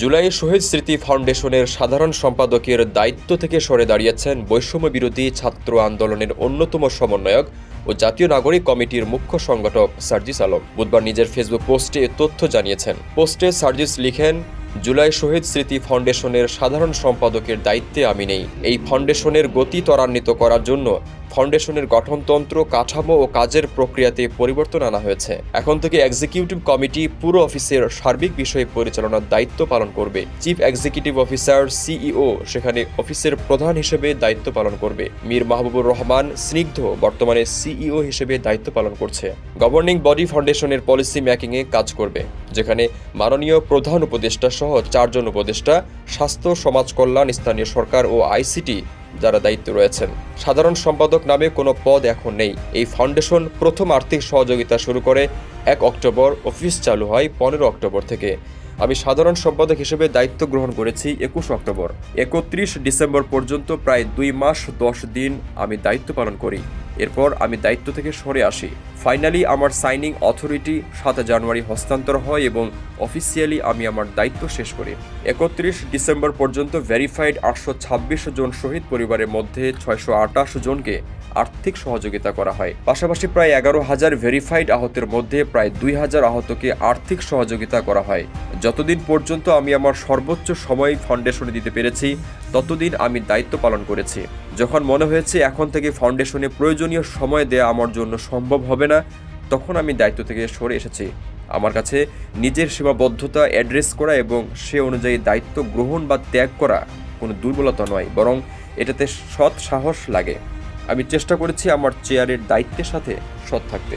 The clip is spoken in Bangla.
জুলাই শহীদ স্মৃতি ফাউন্ডেশনের সাধারণ সম্পাদকের দায়িত্ব থেকে সরে দাঁড়িয়েছেন বৈষম্য বিরোধী ছাত্র আন্দোলনের অন্যতম সমন্বয়ক ও জাতীয় নাগরিক কমিটির মুখ্য সংগঠক সার্জিস আলম। বুধবার নিজের ফেসবুক পোস্টে তথ্য জানিয়েছেন। পোস্টে সার্জিস লিখেন, জুলাই শহীদ স্মৃতি ফাউন্ডেশনের সাধারণ সম্পাদকের দায়িত্বে আমি নেই। এই ফাউন্ডেশনের গতি ত্বরান্বিত করার জন্য ফাউন্ডেশনের গঠনতন্ত্র, কাঠামো ও কাজের প্রক্রিয়াতে পরিবর্তন আনা হয়েছে। এখন থেকে এক্সিকিউটিভ কমিটি পুরো অফিসের সার্বিক বিষয়ে পরিচালনার দায়িত্ব পালন করবে। চিফ এক্সিকিউটিভ অফিসার সিইও সেখানে অফিসের প্রধান হিসেবে দায়িত্ব পালন করবে। মীর মাহবুবুর রহমান স্নিগ্ধ বর্তমানে সিইও হিসেবে দায়িত্ব পালন করছে। গভর্নিং বডি ফাউন্ডেশনের পলিসি মেকিংয়ে কাজ করবে, যেখানে মাননীয় প্রধান উপদেষ্টা সহ চারজন উপদেষ্টা, স্বাস্থ্য, সমাজ কল্যাণ, স্থানীয় সরকার ও আইসিটি যারা দায়িত্ব রয়েছেন। সাধারণ সম্পাদক নামে কোনো পদ এখন নেই। এই ফাউন্ডেশন প্রথম আর্থিক সহযোগিতা শুরু করে এক অক্টোবর অফিস চালু হয় পনেরো অক্টোবর থেকে। আমি সাধারণ সম্পাদক হিসেবে দায়িত্ব গ্রহণ করেছি একুশ অক্টোবর। একত্রিশ ডিসেম্বর পর্যন্ত প্রায় দুই মাস দশ দিন আমি দায়িত্ব পালন করি। এরপর আমি দায়িত্ব থেকে সরে আসি। ফাইনালি আমার সাইনিং অথরিটি সাত জানুয়ারি হস্তান্তর হয় এবং অফিসিয়ালি আমি আমার দায়িত্ব শেষ করি। একত্রিশ ডিসেম্বর পর্যন্ত ভেরিফাইড আটশো ছাব্বিশ জন শহীদ পরিবারের মধ্যে ছয়শো আটাশ জনকে আর্থিক সহযোগিতা করা হয়। পাশাপাশি প্রায় এগারো হাজার ভেরিফাইড আহতের মধ্যে প্রায় দুই হাজার আহতকে আর্থিক সহযোগিতা করা হয়। যতদিন পর্যন্ত আমি আমার সর্বোচ্চ সময় ফাউন্ডেশনে দিতে পেরেছি ততদিন আমি দায়িত্ব পালন করেছি। যখন মনে হয়েছে এখন থেকে ফাউন্ডেশনে প্রয়োজনীয় সময় দেয়া আমার জন্য সম্ভব হবে না, তখন আমি দায়িত্ব থেকে সরে এসেছি। আমার কাছে নিজের সীমাবদ্ধতা অ্যাড্রেস করা এবং সে অনুযায়ী দায়িত্ব গ্রহণ বা ত্যাগ করা কোনো দুর্বলতা নয়, বরং এটাতে সৎ সাহস লাগে। আমি চেষ্টা করেছি আমার চেয়ারের দায়িত্বের সাথে সৎ থাকতে।